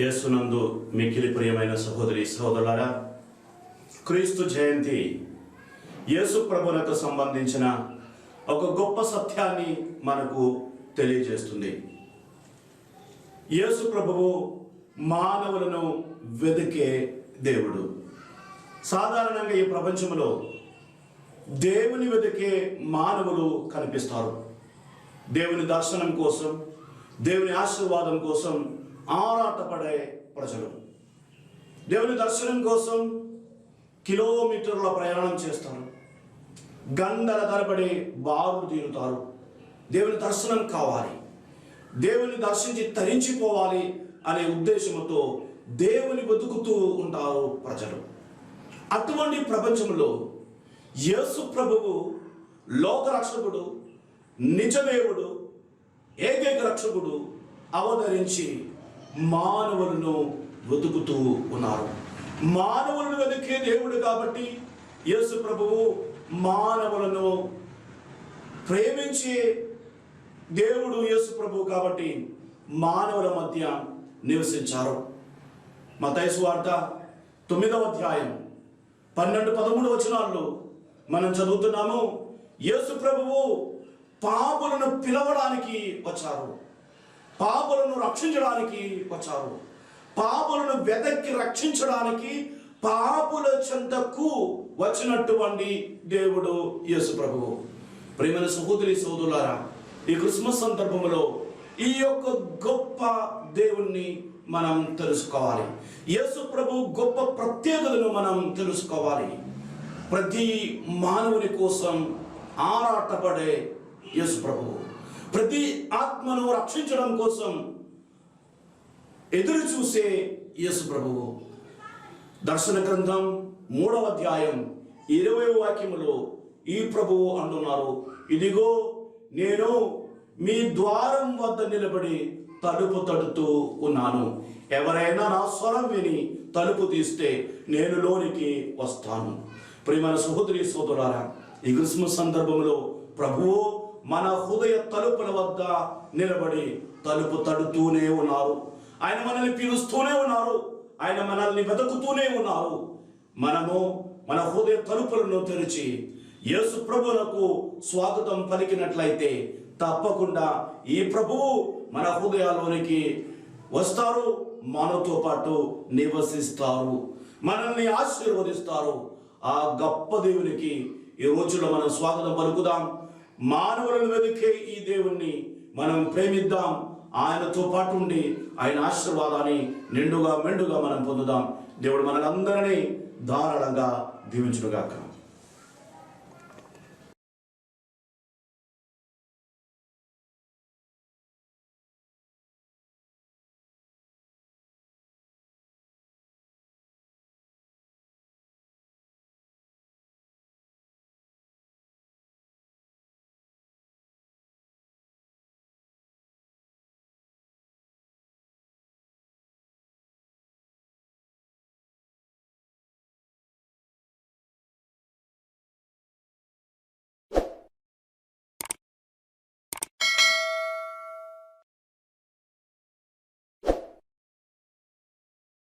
యేసునందు మికిలి ప్రియమైన సహోదరి సహోదరులారా క్రీస్తు జయంతి యేసు ప్రభులకు సంబంధించిన ఒక గొప్ప సత్యాన్ని మనకు తెలియజేస్తుంది. యేసు ప్రభువు మానవులను వెతికే దేవుడు. సాధారణంగా ఈ ప్రపంచంలో దేవుని వెతికే మానవులు కనిపిస్తారు. దేవుని దర్శనం కోసం దేవుని ఆశీర్వాదం కోసం ఆరాటపడే ప్రజలు. దేవుని దర్శనం కోసం కిలోమీటర్ల ప్రయాణం చేస్తారు. గంటల తరబడి బారులు తీరుతారు. దేవుని దర్శనం కావాలి. దేవుని దర్శించి తరించిపోవాలి అనే ఉద్దేశంతో దేవుని బతుకుతూ ఉంటారు ప్రజలు. అటువంటి ప్రపంచంలో యేసు ప్రభువు లోకరక్షకుడు నిజదేవుడు ఏకైక రక్షకుడు అవతరించి మానవులను వెతుకుతూ ఉన్నారు. మానవులను వెతికే దేవుడు కాబట్టి యేసు ప్రభువు మానవులను ప్రేమించే దేవుడు యేసు ప్రభువు కాబట్టి మానవుల మధ్య నివసించారు. మతైసు వార్త తొమ్మిదవ అధ్యాయం పన్నెండు పదమూడు వచనాల్లో మనం చదువుతున్నాము యేసు ప్రభువు పాపులను పిలవడానికి వచ్చారు. పాపులను రక్షించడానికి వచ్చారు. పాపులను వెదక్కి రక్షించడానికి పాపుల చెంతకు వచ్చినటువంటి దేవుడు యేసు ప్రభువు ప్రేమైన సహోదరి సోదరులారా ఈ క్రిస్మస్ సందర్భంలో ఈ యొక్క గొప్ప దేవుణ్ణి మనం తెలుసుకోవాలి. యేసు ప్రభు గొప్ప ప్రత్యేకతను మనం తెలుసుకోవాలి. ప్రతి మానవుని కోసం ఆరాటపడే యేసు ప్రభువు ప్రతి ఆత్మను రక్షించడం కోసం ఎదురు చూసే యేసు ప్రభువు దర్శన గ్రంథం మూడవ అధ్యాయం ఇరవై వాక్యములో ఈ ప్రభువు అంటున్నారు ఇదిగో నేను మీ ద్వారం వద్ద నిలబడి తలుపు తడుతూ ఉన్నాను. ఎవరైనా నా స్వరం విని తలుపు తీస్తే నేను లోనికి వస్తాను. ప్రియమైన సహోదరి సోదరారా ఈ క్రిస్మస్ సందర్భంలో ప్రభువు మన హృదయ తలుపుల వద్ద నిలబడి తలుపు తడుతూనే ఉన్నారు. ఆయన మనల్ని పిలుస్తూనే ఉన్నారు. ఆయన మనల్ని వెతుకుతూనే ఉన్నారు. మనము మన హృదయ తలుపులను తెరిచి యేసు ప్రభువులకు స్వాగతం పలికినట్లయితే తప్పకుండా ఈ ప్రభువు మన హృదయాల్లోనికి వస్తారు. మనతో పాటు నివసిస్తారు. మనల్ని ఆశీర్వదిస్తారు. ఆ గొప్ప దేవునికి ఈ రోజుల్లో మనం స్వాగతం పలుకుదాం. మానవులను వెతికే ఈ దేవుణ్ణి మనం ప్రేమిద్దాం. ఆయనతో పాటు ఉండి ఆయన ఆశీర్వాదాన్ని నిండుగా మెండుగా మనం పొందుదాం. దేవుడు మనందరినీ ధారాళంగా దీవించునుగాక.